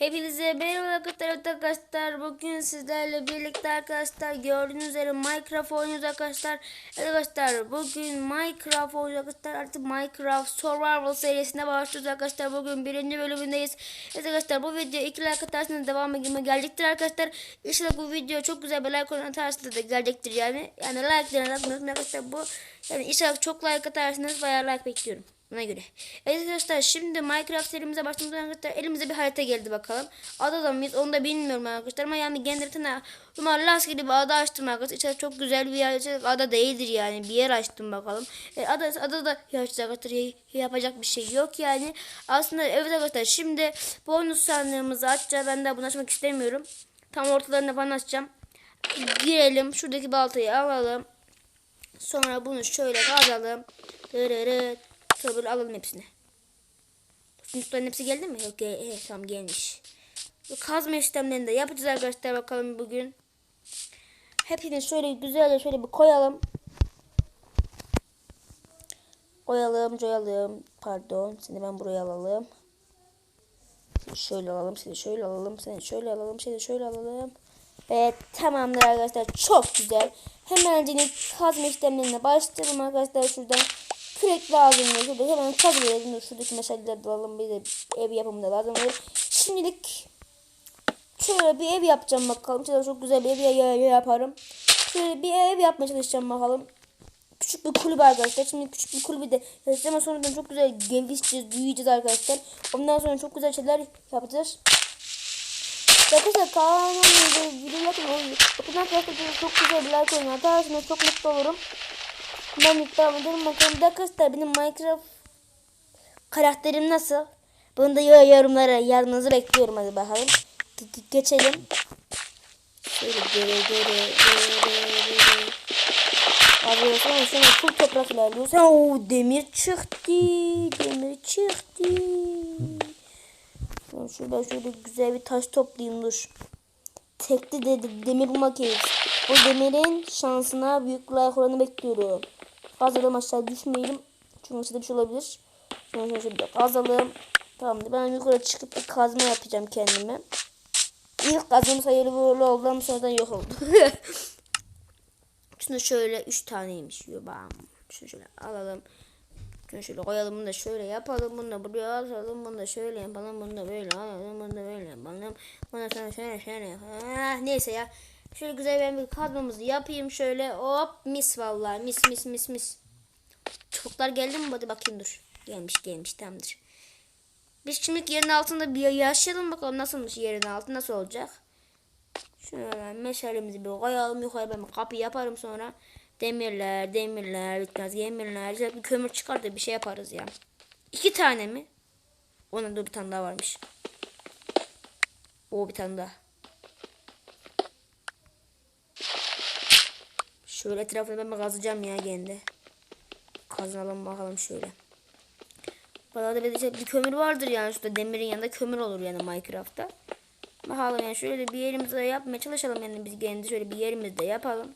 Hepinize merhaba arkadaşlar. Bugün sizlerle birlikte arkadaşlar gördüğünüz üzere Minecraft oynuyoruz arkadaşlar. Arkadaşlar bugün Minecraft oynuyoruz arkadaşlar. Artık Minecraft Survival serisine başlıyoruz arkadaşlar. Bugün birinci bölümündeyiz. Evet arkadaşlar bu video iki like atarsanız devamı gibi gelecektir arkadaşlar. İnşallah bu video çok güzel bir like atarsanız da gelecektir yani. Yani like'larını atmayın arkadaşlar bu. Yani inşallah çok like atarsanız bayağı like bekliyorum. Buna göre. Evet arkadaşlar şimdi Minecraft serimize başladığımızda arkadaşlar elimize bir harita geldi bakalım. Adada mıyız onu da bilmiyorum arkadaşlar ama yani genelde Umar rastgele bir ada açtım arkadaşlar. İçeride çok güzel bir yer. Ada değildir yani. Bir yer açtım bakalım. E, ada, adada yapacak arkadaşlar. Yapacak bir şey yok yani. Aslında evet arkadaşlar şimdi bonus sandığımızı açacağız. Ben de bunu açmak istemiyorum. Tam ortalarında falan açacağım. Girelim. Şuradaki baltayı alalım. Sonra bunu şöyle kazalım. Dırırıt. Böyle alalım hepsini. Sınıfların hepsi geldi mi? Yok gel he, tamam gelmiş. Bu kazma işlemlerini de yapacağız arkadaşlar bakalım bugün. Hepsini şöyle güzelce şöyle bir koyalım. Koyalım, coyalım. Pardon. Seni ben buraya alalım. Şöyle alalım, seni şöyle alalım, seni şöyle alalım, seni şöyle alalım. Evet tamamdır arkadaşlar. Çok güzel. Hemen kazma işlemlerine başlayalım arkadaşlar şuradan kürek lazım. Şurada hemen kazıyorum. Şuradaki meşaleleri de alalım. Bir de ev yapımı da lazım. Şimdilik şöyle bir ev yapacağım bakalım. Şöyle çok güzel bir ev yaparım. Şöyle bir ev yapmaya çalışacağım bakalım. Küçük bir kulübe arkadaşlar. Şimdi küçük bir kulübe de yapacağız ama sonradan çok güzel gelişeceğiz, büyüyeceğiz arkadaşlar. Ondan sonra çok güzel şeyler yapacağız. Arkadaşlar kanalımda video yapmayı Bakın arkadaşlar çok güzel bir like oyunu atarsanız çok mutlu olurum. Ben devam edelim bakalım. Arkadaşlar benim Minecraft karakterim nasıl? Bunu da yorumlara yazmanızı bekliyorum hadi bakalım. Ge geçelim. Alıyorsun ama sonra full toprak ilerliyorsun. Oo demir çıktı. Demir çıktı. Ben şurada şöyle güzel bir taş toplayayım dur. Tekli dedi demir bulmak. Bu demirin şansına büyük like oranı bekliyorum. Kazalım aşağı düşmeyelim. Çünkü aşağıda bir şey olabilir. Sonra şöyle bir kazalım. Tamamdır. Ben yukarı çıkıp bir kazma yapacağım kendime. İlk kazmam sayılı böyle oldu ama sonradan yok oldu. Şunu şöyle 3 taneymiş. Yubam. Şunu şöyle alalım. Şunu şöyle koyalım. Bunu da şöyle yapalım. Bunu da buraya atalım. Bunu da şöyle yapalım. Bunu da böyle alalım. Bunu da böyle yapalım. Bunu da şöyle şöyle yapalım. Ah, neyse ya. Şöyle güzel ben bir kazmamızı yapayım şöyle. Hop mis vallahi mis mis mis mis. Çubuklar geldi mi? Hadi bakayım dur. Gelmiş gelmiş tamamdır. Biz şimdi yerin altında bir yaşayalım bakalım nasılmış yerin altı nasıl olacak. Şöyle meşalemizi bir koyalım yukarı ben kapı yaparım sonra. Demirler demirler bitmez demirler. Bir kömür çıkar da bir şey yaparız ya. İki tane mi? Ona dur bir tane daha varmış. O bir tane daha. Şöyle etrafını ben kazacağım ya kendi. Kazalım bakalım şöyle. Bana da bir, bir kömür vardır yani şurada demirin yanında kömür olur yani Minecraft'ta. Bakalım yani şöyle bir yerimizi yapmaya çalışalım yani biz kendi şöyle bir yerimizde yapalım.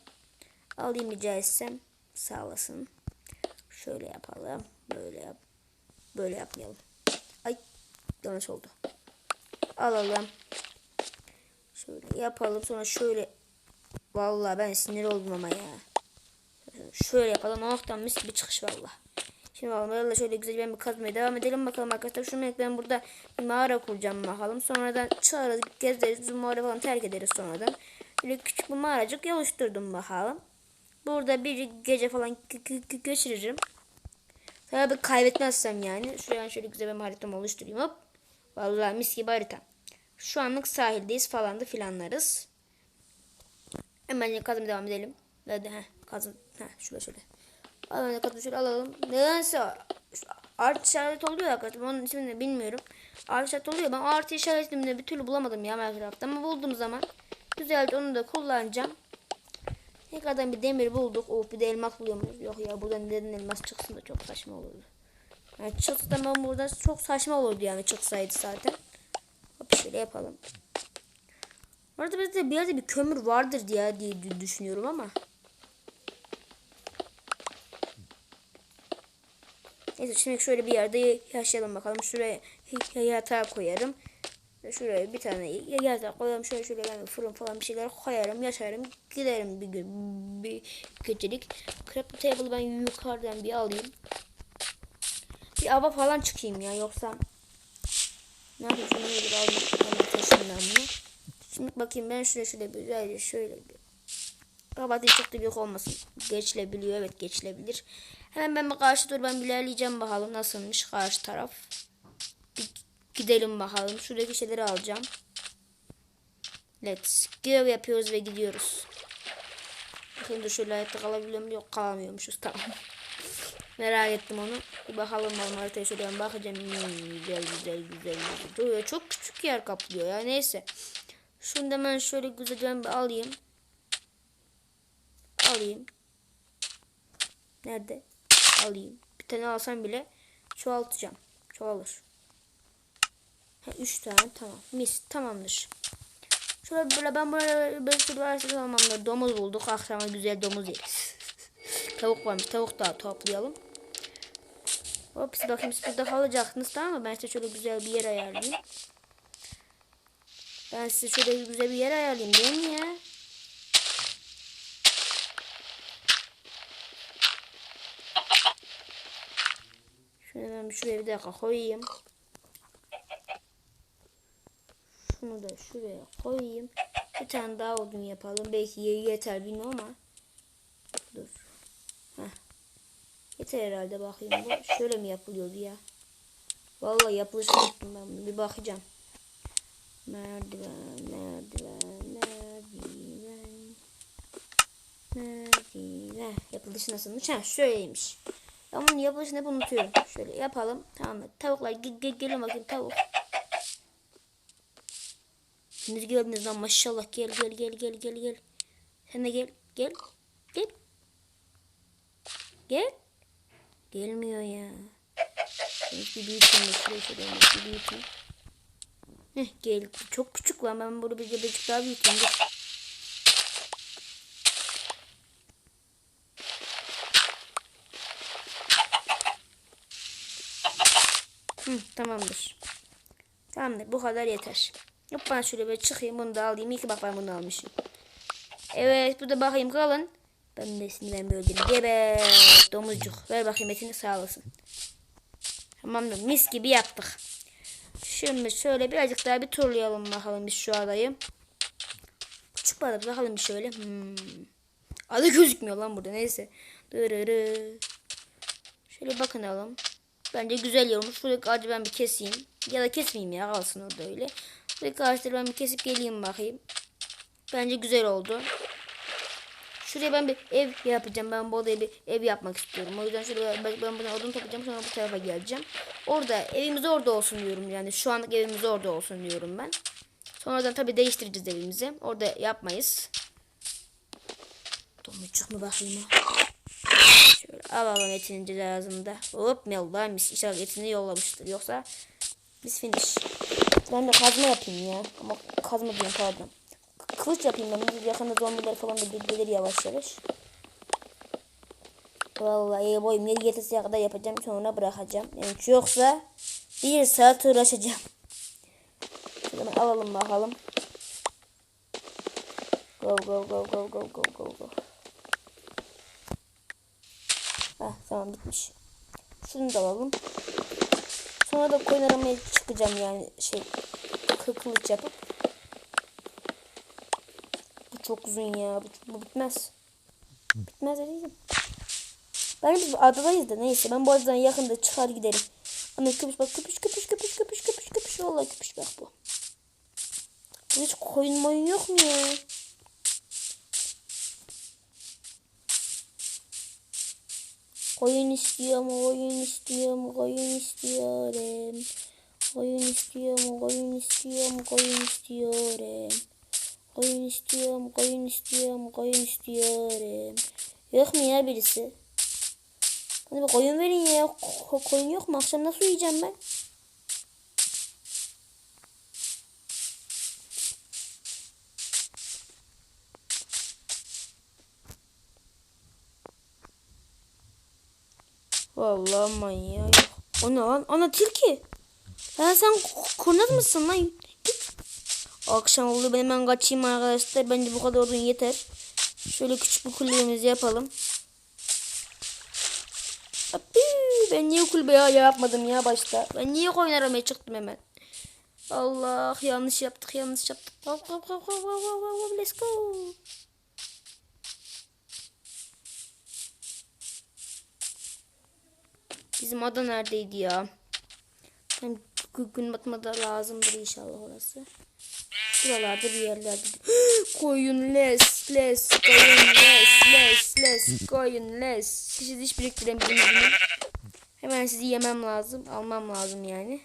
Alayım rica etsem. Sağ olasın. Şöyle yapalım. Böyle yap. Böyle yapmayalım. Ay yanlış oldu. Alalım. Şöyle yapalım sonra şöyle Vallahi ben sinir oldum ama ya. Şöyle yapalım. Noktan mis gibi çıkış valla. Şimdi vallahi şöyle güzel ben bir kazmaya devam edelim bakalım arkadaşlar. Şu ben burada bir mağara kuracağım bakalım. Sonradan çıkarız gezeriz. Mağara falan terk ederiz sonradan. Böyle küçük bir mağaracık oluşturdum bakalım. Burada bir gece falan geçiririm. Tabii kaybetmezsem yani. Şuraya şöyle güzel bir haritamı oluşturayım. Hop. Vallahi mis gibi harita. Şu anlık sahildeyiz falan da filanlarız. Hemen kazım devam edelim. Hadi ha kazım. Ha şöyle şöyle. Alalım kazım şöyle alalım. Nedense artı işaret oluyor arkadaşlar. Onun ismini bilmiyorum. Artı işaret oluyor. Ben artı işaretini bir türlü bulamadım ya Minecraft'ta. Ama bulduğum zaman güzelce onu da kullanacağım. Ne kadar bir demir bulduk. Oh bir de elmas buluyoruz. Yok ya buradan neden elmas çıksın da çok saçma olurdu. Yani çıksa ben burada çok saçma olurdu yani çıksaydı zaten. Hop şöyle yapalım. Orada bizde bir yerde bir kömür vardır diye, diye düşünüyorum ama. Neyse şimdi şöyle bir yerde yaşayalım bakalım. Şuraya yatağı koyarım. Şuraya bir tane yatak koyalım. Şöyle şöyle bir fırın falan bir şeyler koyarım. Yaşarım. Giderim bir gün. Bir gecelik. Crafting table ben yukarıdan bir alayım. Bir ava falan çıkayım ya. Yoksa ne yapayım şunu bir alayım. Ben bunu. Şimdi bakayım ben şöyle şöyle bir güzelce şöyle bir Rabatı çok da büyük olmasın. Geçilebiliyor. Evet geçilebilir. Hemen ben karşı dur ben ilerleyeceğim bakalım nasılmış karşı taraf. Bir gidelim bakalım. Şuradaki şeyleri alacağım. Let's go yapıyoruz ve gidiyoruz. Bakayım dur şöyle hayatta kalabiliyor muyum? Yok kalamıyormuşuz tamam. Merak ettim onu. Bir bakalım bakalım haritaya şöyle bakacağım. Hmm, güzel güzel güzel. güzel. Çok küçük yer kaplıyor ya neyse. Şunu da ben şöyle güzelce bir alayım. Alayım. Nerede? Alayım. Bir tane alsam bile çoğaltacağım. Çoğalır. Ha, üç tane tamam. Mis tamamdır. Şöyle böyle ben böyle böyle şöyle varsa tamamdır. Domuz bulduk. Akşama güzel domuz yeriz. tavuk varmış. Tavuk daha toplayalım. Hop siz bakayım siz burada kalacaksınız tamam mı? Ben size şöyle güzel bir yer ayarlayayım. Ben size şöyle güzel bir yer ayarlayayım değil mi ya? Şunu ben şuraya bir dakika koyayım. Şunu da şuraya koyayım. Bir tane daha odun yapalım. Belki yeter bilmiyorum ama. Dur. Heh. Yeter herhalde bakayım. Bu şöyle mi yapılıyordu ya? Vallahi yapılışını unuttum ben bunu. Bir bakacağım. Merdiven, merdiven, merdiven. Merdiven. Yapılışı nasılmış? Ha şöyleymiş. Ben bunun yapılışını hep unutuyorum. Şöyle yapalım. Tamam mı? Tavuklar ge ge gelin bakayım tavuk. Şimdi geldiniz lan maşallah. Gel gel gel gel gel gel. Sen de gel. Gel. Gel. Gel. Gelmiyor ya. Bir büyüteyim de şuraya bir büyüteyim. Heh gel. Çok küçük lan ben bunu bir birazcık daha büyüteyim. Hı, tamamdır. Tamamdır. Bu kadar yeter. Yok ben şöyle bir çıkayım bunu da alayım. İyi ki bak bunu almışım. Evet bu da bakayım kalın. Ben şimdi ben böyle gebe domuzcuk. Ver bakayım etini sağ olasın. Tamamdır. Mis gibi yaptık. Şimdi şöyle birazcık daha bir turlayalım bakalım biz şu adayı. Küçük bakalım şöyle. Hmm. Adı gözükmüyor lan burada neyse. Dırırı. Şöyle bakınalım. Bence güzel yormuş. Şuradaki ağacı ben bir keseyim. Ya da kesmeyeyim ya kalsın orada öyle. Şuradaki ağaçları ben bir kesip geleyim bakayım. Bence güzel oldu. Şuraya ben bir ev yapacağım. Ben bu odaya bir ev yapmak istiyorum. O yüzden şuraya ben, ben buna odun toplayacağım. Sonra bu tarafa geleceğim. Orada evimiz orada olsun diyorum yani. Şu anlık evimiz orada olsun diyorum ben. Sonradan tabii değiştireceğiz evimizi. Orada yapmayız. Domuzcuk mu bakayım? Şöyle alalım etinin cezasında. Hop meldamış. İnşallah etini yollamıştır. Yoksa biz finish. Ben de kazma yapayım ya. Ama kazma diyorum pardon. Kılıç yapayım ben. Yakında zombiler falan da gelir yavaş yavaş. Vallahi boyum yeri yetesiye kadar yapacağım. Sonra bırakacağım. Yani yoksa bir saat uğraşacağım. Hemen alalım bakalım. Go go go go go go go go. Heh, tamam bitmiş. Şunu da alalım. Sonra da koyun aramaya çıkacağım yani şey kı- kılıç yapıp. Çok uzun ya. Bu, bu bitmez. Bitmez dedim. Ben biz adadayız da neyse. Ben bu adadan yakında çıkar giderim. Ana köpüş bak köpüş köpüş köpüş köpüş köpüş köpüş. Vallahi köpüş bak. Bu Hiç koyun moyun yok mu ya? Koyun istiyorum, koyun istiyorum, koyun istiyorum. Koyun istiyorum, koyun istiyorum, koyun istiyorum. Koyun istiyorum, koyun istiyorum, koyun istiyorum. Yok mu ya birisi? Hadi bir koyun verin ya. Ko- koyun yok mu? Akşam nasıl uyuyacağım ben? Vallahi manyağı yok. O ne lan? Ana tilki. Ya sen kurnaz mısın lan? Akşam oldu ben hemen kaçayım arkadaşlar. Bence bu kadar odun yeter. Şöyle küçük bir kulübemizi yapalım. Abi, ben niye kulübe ya yapmadım ya başta? Ben niye koyun aramaya çıktım hemen? Allah yanlış yaptık yanlış yaptık. Hop, hop, hop, hop, hop, hop, hop, Let's go. Bizim ada neredeydi ya? Hem gü- gün batmada lazımdır inşallah orası. Şuralarda bir yerlerde. koyun les les koyun les les les koyun les. Sizi hiç biriktiremedim. bunu. Hemen sizi yemem lazım. Almam lazım yani.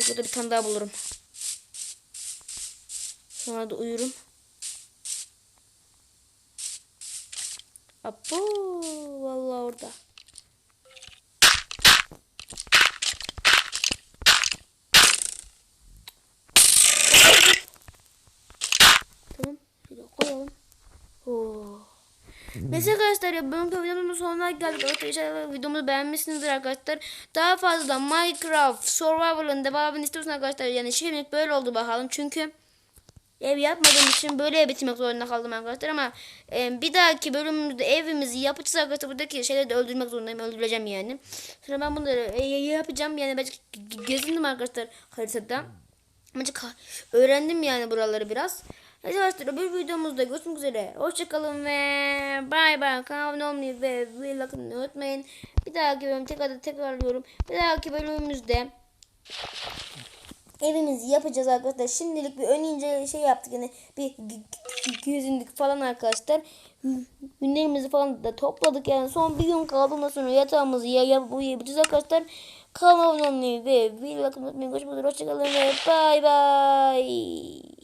Şöyle bir tane daha bulurum. Sonra da uyurum. Apo vallahi orada. Tamam. Şöyle koyalım. Oo. Neyse arkadaşlar ya bugünkü videomun sonuna geldik. Arkadaşlar videomuzu beğenmişsinizdir arkadaşlar. Daha fazla Minecraft Survival'ın devamını istiyorsanız arkadaşlar yani şimdilik böyle oldu bakalım. Çünkü ev yapmadığım için böyle bitirmek zorunda kaldım arkadaşlar ama e, bir dahaki bölümümüzde evimizi yapacağız arkadaşlar. Buradaki şeyleri de öldürmek zorundayım. Öldüreceğim yani. Sonra ben bunları e, yapacağım. Yani ben ge- gezindim arkadaşlar haritada. Ha- öğrendim yani buraları biraz. Arkadaşlar bir videomuzda görüşmek üzere. Hoşçakalın ve bay bay. Kanalıma olmayı ve atmayı unutmayın. Bir dahaki bölüm tekrar tekrarlıyorum. Bir dahaki bölümümüzde evimizi yapacağız arkadaşlar. Şimdilik bir ön ince şey yaptık yani bir gezindik falan arkadaşlar. Günlerimizi falan da topladık yani son bir gün kaldı sonra yatağımızı ya uyuyabiliriz arkadaşlar. Kanalıma abone olmayı ve bakın unutmayın. Görüşmek üzere. Hoşçakalın ve bay bay.